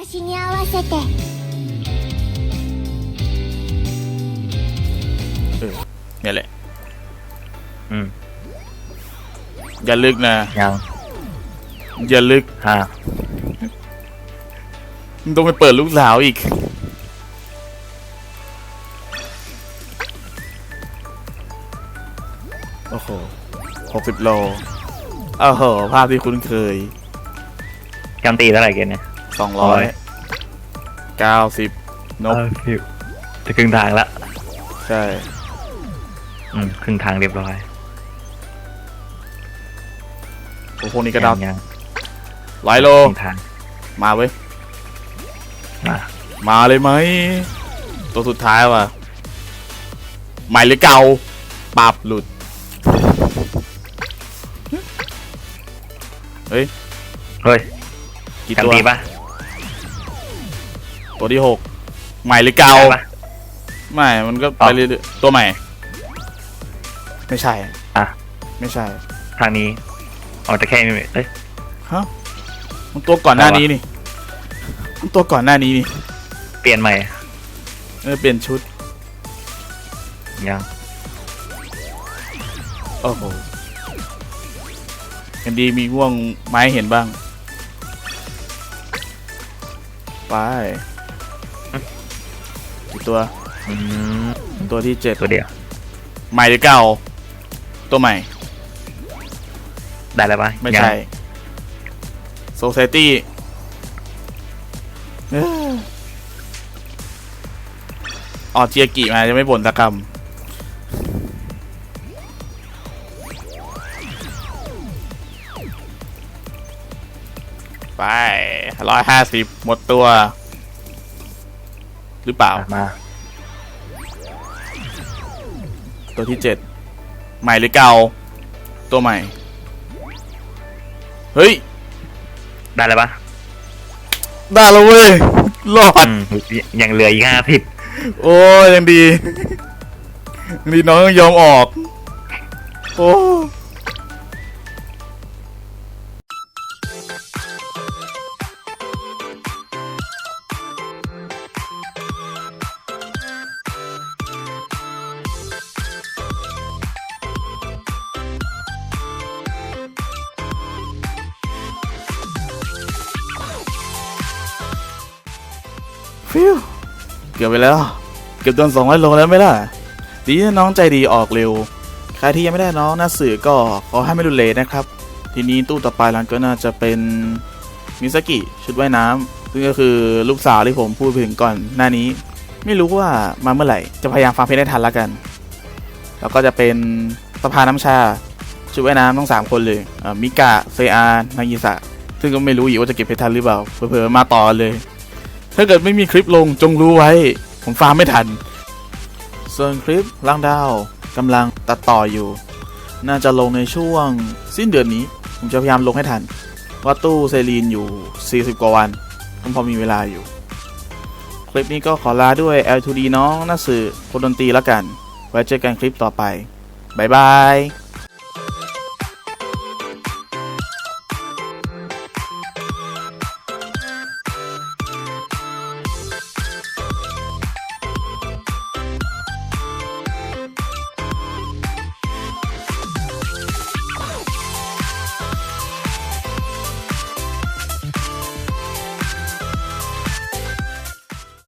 私に合わせて เออเนี่ยแหละ อืม อย่าลึกนะ ยัง อย่าลึก ห้า มึงต้องไปเปิดลูกสาวอีก โอ้โหหกสิบโลโอ้โห ภาพที่คุ้นเคย จำตีเท่าไหร่เกณฑ์เนี่ย สองร้อยเก้าสิบนกเออฟิวจะครึ่งทางละใช่ อืมครึ่งทางเรียบร้อยโอ้พวกนี้ก็ดับยังร้อยโล ครึ่งทางมาเว้ย มามาเลยไหม ตัวสุดท้ายว่ะใหม่หรือเก่าปรับหลุด เฮ้ย เฮ้ยกี่ตัวจำตีปะ ตัวที่หกใหม่หรือเก่า ได้ปะ ไม่ มันก็ไปอ๋อเรื่อยๆตัวใหม่ ไม่ใช่อะ ไม่ใช่ ทางนี้เอาแต่แค่นี้เอ้ยฮะมันตัวก่อนหน้าอะไรวะ นี้นี่ มันตัวก่อนหน้านี้นี่เปลี่ยนใหม่เออเปลี่ยนชุด ยังโอ้โหกันดีมีง่วงไม้เห็นบ้าง ไป กี่ตัวอืมตัวที่เจ็ดตัวเดียว ใหม่หรือเก่า ตัวใหม่ ได้แล้วปะไม่ยังใช่โซ c i ตี้ออเจียกิมาจะไม่บ่นตะกรรมไปร้อยห้าสิบหมดตัว หรือเปล่า อะมา ตัวที่เจ็ดใหม่หรือเก่า ตัวใหม่ เฮ้ย ได้แล้วปะได้แล้วเว้ย รอด อืมยังเหลืออีกห้าสิบโอ้ยยังดียังดีน้องยังยอมออก โอ้ ฟิวเกือบไปแล้ว เกือบโดนสองร้อยโลแล้วไหมล่ะ ดีนะน้องใจดีออกเร็ว ใครที่ยังไม่ได้น้องหน้าสื่อก็ขอให้ไม่รุนเลทนะครับ ทีนี้ตู้ต่อไปหลังก็น่าจะเป็นมิสกิชุดว่ายน้ำซึ่งก็คือลูกสาวที่ผมพูดถึงก่อนหน้านี้ ไม่รู้ว่ามาเมื่อไหร่ จะพยายามฟังเพลงได้ทันละกัน แล้วก็จะเป็นสภาน้ำชาชุดว่ายน้ำทั้งสามคนเลยมิกะเซอานากิสะซึ่งก็ไม่รู้อีกว่าจะเก็บเพชรทันหรือเปล่า เผลอๆมาต่อเลย ถ้าเกิดไม่มีคลิปลงจงรู้ไว้ ผมฟาร์มไม่ทัน ส่วนคลิปล่างดาวกำลังตัดต่ออยู่ น่าจะลงในช่วงสิ้นเดือนนี้ ผมจะพยายามลงให้ทันว่าตู้เซรีนอยู่ 40 กว่าวันผมพอมีเวลาอยู่ คลิปนี้ก็ขอลาด้วย L2D น้องหนักสื่อคนดนตรีแล้วกัน ไว้เจอกันคลิปต่อไป บ๊ายบาย